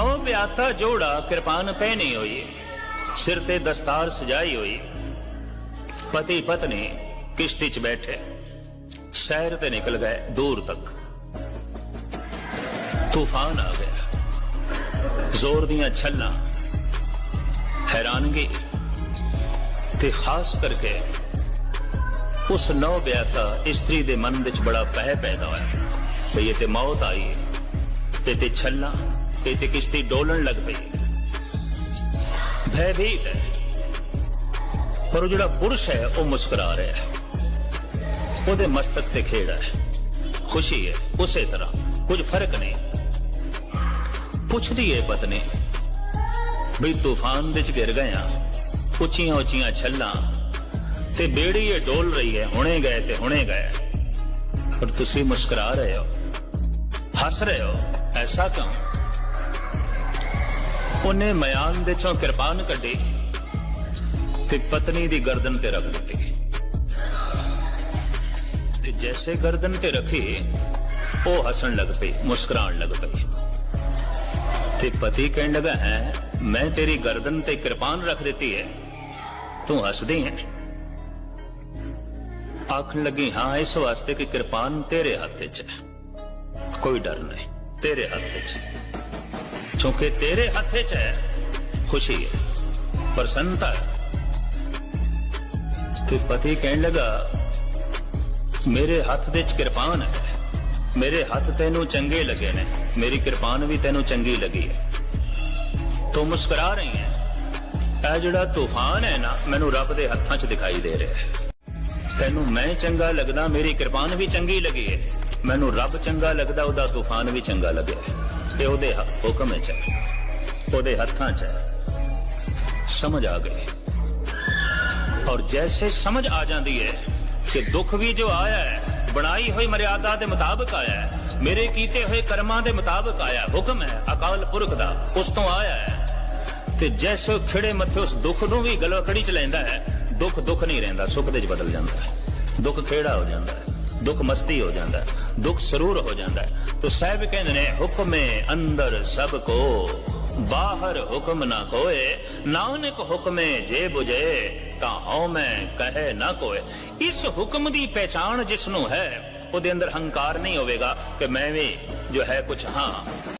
ਨੌ ਵਿਆਤਾ ਜੋੜਾ ਕਿਰਪਾਨ ਪਹਿਨੀ ਹੋਈ, ਸਿਰ ਤੇ ਦਸਤਾਰ ਸਜਾਈ ਹੋਈ। ਪਤੀ ਪਤਨੀ ਕਿਸ਼ਤੀ 'ਚ ਬੈਠੇ ਸ਼ਹਿਰ ਤੇ ਨਿਕਲ ਗਏ ਦੂਰ ਤੱਕ। ਤੂਫਾਨ ਆ ਗਿਆ। ਜ਼ੋਰ ਦੀਆਂ ਛੱਲਾਂ ਹੈਰਾਨਗੀ। ਤੇ ਖਾਸ ਕਰਕੇ ਉਸ ਨੌ ਵਿਆਹਤਾ ਇਸਤਰੀ ਦੇ ਮਨ ਵਿੱਚ ਬੜਾ ਪਹਿ ਪੈਦਾ ਹੋਇਆ। ਤੇ ਇਹ ਤੇ ਮੌਤ ਆਈ ਤੇ ਤੇ ਛੱਲਾਂ ਤੇ ਤੇ ਕਿਸ਼ਤੀ ਡੋਲਣ ਲੱਗ ਪਈ। ਭੈਭੀਤ ਹੈ ਪਰ ਉਹ ਜਿਹੜਾ ਪੁਰਸ਼ ਹੈ, ਉਹ ਮੁਸਕਰਾ ਰਿਹਾ ਹੈ। ਉਹਦੇ ਮਸਤਕ ਤੇ ਖੇੜਾ ਹੈ। ਖੁਸ਼ੀ ਹੈ, ਉਸੇ ਤਰ੍ਹਾਂ। ਕੁਝ ਫ਼ਰਕ ਨਹੀਂ। ਪੁੱਛਦੀ ਹੈ ਪਤਨੀ ਵੀ ਤੂਫਾਨ ਵਿੱਚ ਗਿਰ ਗਏ ਆ। ਉੱਚੀਆਂ ਉੱਚੀਆਂ ਛੱਲਾਂ। ਤੇ ਬੇੜੀ ਇਹ ਡੋਲ ਰਹੀ ਹੈ, ਹੁਣੇ ਗਏ ਤੇ ਹੁਣੇ ਗਏ। ਪਰ ਤੁਸੀਂ ਮੁਸਕਰਾ ਰਹੇ ਹੋ। ਹੱਸ ਰਹੇ ਹੋ। ਐਸਾ ਕਿਉਂ? ਉਹਨੇ ਮਿਆਨ ਦੇ ਚੋਂ ਕਿਰਪਾਨ ਕੱਢੀ ਤੇ ਪਤਨੀ ਦੀ ਗਰਦਨ ਤੇ ਰੱਖ ਦਿੱਤੀ ਤੇ ਜੈਸੇ ਗਰਦਨ ਤੇ ਰੱਖੀ ਉਹ ਹੱਸਣ ਲੱਗ ਪਈ ਮੁਸਕਰਾਉਣ ਲੱਗ ਪਈ ਤੇ ਪਤੀ ਕਹਿਣ ਲੱਗਾ ਹੈ ਮੈਂ ਤੇਰੀ ਗਰਦਨ ਤੇ ਕਿਰਪਾਨ ਰੱਖ ਦਿੱਤੀ ਹੈ ਤੂੰ ਹੱਸਦੀ ਹੈ ਆਖਣ ਲੱਗੀ ਹਾਂ ਇਸ ਵਾਸਤੇ ਕਿ ਕਿਰਪਾਨ ਤੇਰੇ ਹੱਥ 'ਚ ਹੈ ਕੋਈ ਡਰ ਨਹੀਂ ਤੇਰੇ ਹੱਥ 'ਚ ਕਿਉਂਕਿ ਤੇਰੇ ਹੱਥ 'ਚ ਹੈ ਖੁਸ਼ੀ ਪ੍ਰਸੰਨਤਾ ਤੇ ਪਤੀ ਕਹਿਣ ਲੱਗਾ ਮੇਰੇ ਹੱਥ ਦੇ 'ਚ ਕਿਰਪਾਨ ਹੈ ਮੇਰੇ ਹੱਥ ਤੈਨੂੰ ਚੰਗੇ ਲੱਗੇ ਨੇ ਮੇਰੀ ਕਿਰਪਾਨ ਵੀ ਤੈਨੂੰ ਚੰਗੀ ਲੱਗੀ ਹੈ ਤੂੰ ਮੁਸਕਰਾ ਰਹੀ ਹੈ ਇਹ ਜਿਹੜਾ ਤੂਫਾਨ ਹੈ ਨਾ ਮੈਨੂੰ ਰੱਬ ਦੇ ਹੱਥਾਂ 'ਚ ਦਿਖਾਈ ਦੇ ਰਿਹਾ ਹੈ ਤੈਨੂੰ ਮੈਂ ਚੰਗਾ ਲੱਗਦਾ ਮੇਰੀ ਕਿਰਪਾਨ ਵੀ ਚੰਗੀ ਲੱਗੀ ਹੈ ਮੈਨੂੰ ਰੱਬ ਚੰਗਾ ਲੱਗਦਾ, ਉਹਦਾ ਤੂਫਾਨ ਵੀ ਚੰਗਾ ਲੱਗਿਆ। ਤੇ ਉਹਦੇ ਹੁਕਮ 'ਚ ਉਹਦੇ ਹੱਥਾਂ 'ਚ ਸਮਝ ਆ ਗਈ। ਔਰ ਜੈਸੇ ਸਮਝ ਆ ਜਾਂਦੀ ਹੈ ਕਿ ਦੁੱਖ ਵੀ ਜੋ ਆਇਆ ਹੈ, ਬਣਾਈ ਹੋਈ ਮਰਿਆਦਾ ਦੇ ਮੁਤਾਬਕ ਆਇਆ ਹੈ, ਮੇਰੇ ਕੀਤੇ ਹੋਏ ਕਰਮਾਂ ਦੇ ਮੁਤਾਬਕ ਆਇਆ, ਹੁਕਮ ਹੈ, ਅਕਾਲ ਪੁਰਖ ਦਾ, ਉਸ ਤੋਂ ਆਇਆ ਹੈ। ਤੇ ਜੈਸੇ ਉਹ ਖਿੜੇ ਮੱਥੇ ਉਸ ਦੁੱਖ ਨੂੰ ਵੀ ਗਲਵਕੜੀ ਚ ਲੈਂਦਾ ਹੈ, ਦੁੱਖ ਦੁੱਖ ਨਹੀਂ ਰਹਿੰਦਾ, ਸੁੱਖ ਦੇ ਚ ਬਦਲ ਜਾਂਦਾ ਹੈ। ਦੁੱਖ ਖੇੜਾ ਹੋ ਜਾਂਦਾ ਹੈ। ਦੁੱਖ ਮਸਤੀ ਹੋ ਜਾਂਦਾ ਦੁੱਖ ਸਰੂਰ ਹੋ ਜਾਂਦਾ ਤੋ ਸਾਹਿਬ ਕਹਿੰਦੇ ਨੇ, ਹੁਕਮੇ ਅੰਦਰ ਸਭ ਕੋ, ਬਾਹਰ ਹੁਕਮ ਨਾ ਕੋਏ, ਨਾਨਕ ਹੁਕਮੇ ਜੇ 부ਜੇ ਤਾਂ ਹਉ ਮੈਂ ਕਹੇ ਨਾ ਕੋਏ। ਇਸ ਹੁਕਮ ਦੀ ਪਹਿਚਾਣ ਜਿਸ ਨੂੰ ਹੈ, ਉਹਦੇ ਅੰਦਰ ਹੰਕਾਰ ਨਹੀਂ ਹੋਵੇਗਾ ਕਿ ਮੈਂ ਵੀ ਜੋ ਹੈ ਕੁਝ ਹਾਂ।